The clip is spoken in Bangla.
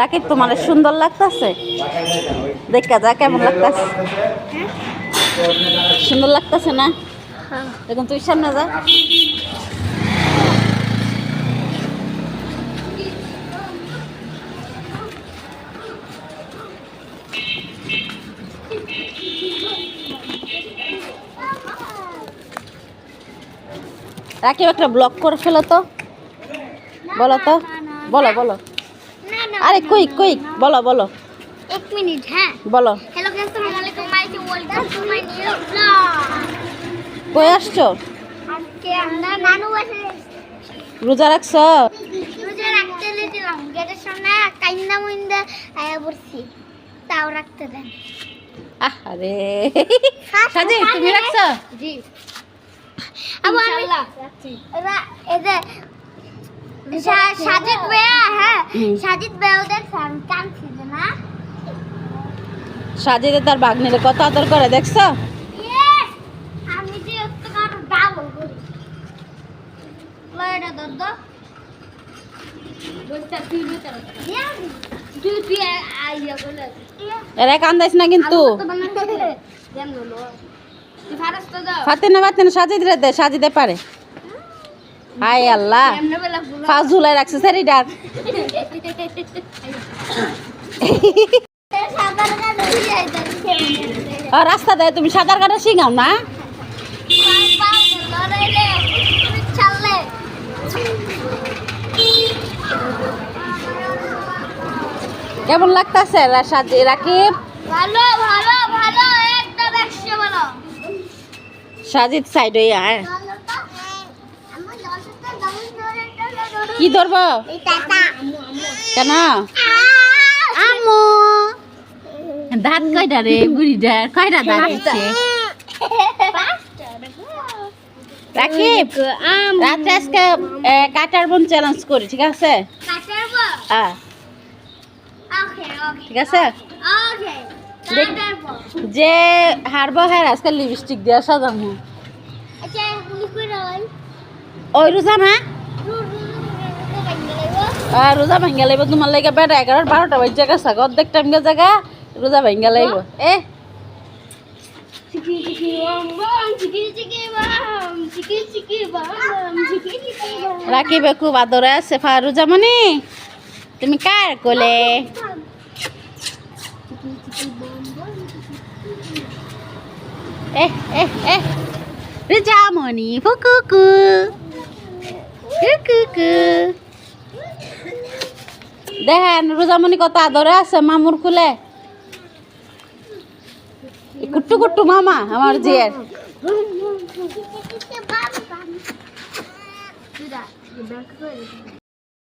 রাকিব তোমার সুন্দর লাগতেছে? দেখা যা কেমন লাগতেছে। সুন্দর লাগতেছে না? দেখুন তুই সামনে যা। রাকিব একটা ব্লক করে ফেলো তো। বলো তো। বলো বলো। আরে কুইক কুইক বলো বলো। এক মিনিট হ্যাঁ। বলো। হ্যালো গাইস আসসালামু আলাইকুম। My welcome to my new blog কই আসছো? আজকে আমরা নানু বাসে রোজা রাখছো? রোজা রাখতে লেছিলাম গেটের সামনে কাইন্দা মুইন্দা আয়া পড়ছি। তাও রাখতে দেন। আরে সাজি তুমি রাখছো? জি। সা- সাজিদ ভাইয়া হ্যাঁ সাজিদ ভাইয়াও দেখছে আমি কাঁদছি যে না। সাজিদে তার বাগনিরে কত আদর করে দেখছ? আমি যে একটু কারও। করি লয়টা দদ্দ এরা কান্দাইস না কিন্তু। তো বানাতে দেন বলো তুই ফারাস তো না ফাতে না সাজিদ রে দে সাজিদে পারে। হাই আল্লাহ। বলে ঝুলাই রাখছে যাইতাছে আর রাস্তা দেয় তুমি সাঁতার কাটা শিখাও না? কেমন লাগতাছে রাকিব? ভালো ভালো ভালো একদম একশো ভালো সাজিদ সাইড হয়ে। আয় কি ধরবো? কেন? আমো। দাঁত কয়টা রে বুড়িটা? কয়টা দাঁত দিচ্ছে রাকিব রাত্রে আজকে কাটার বোন চ্যালেঞ্জ করি ঠিক আছে? হ্যাঁ। ঠিক আছে? যে হারবো হ্যাঁ আজকে লিপস্টিক দিয়া সাজামু। ওই রোজা না? আর রোজা ভাঙ্গা লাগবে তোমার লাগে বেটা এগারো বারোটা বাজে গেছে অর্ধেক টাইম জায়গা রোজা ভাঙ্গা লাগবে। এ? রাকিবে খুব আদরে আছে ফারুজা মনি তুমি কার কোলে? এ এ এ রুজামণি ফুকুকু কুকুকু দেখেন রোজামণি কত আদরে আছে মামুর কুলে? কুট্টু কুট্টু মামা, আমার জিয়ের।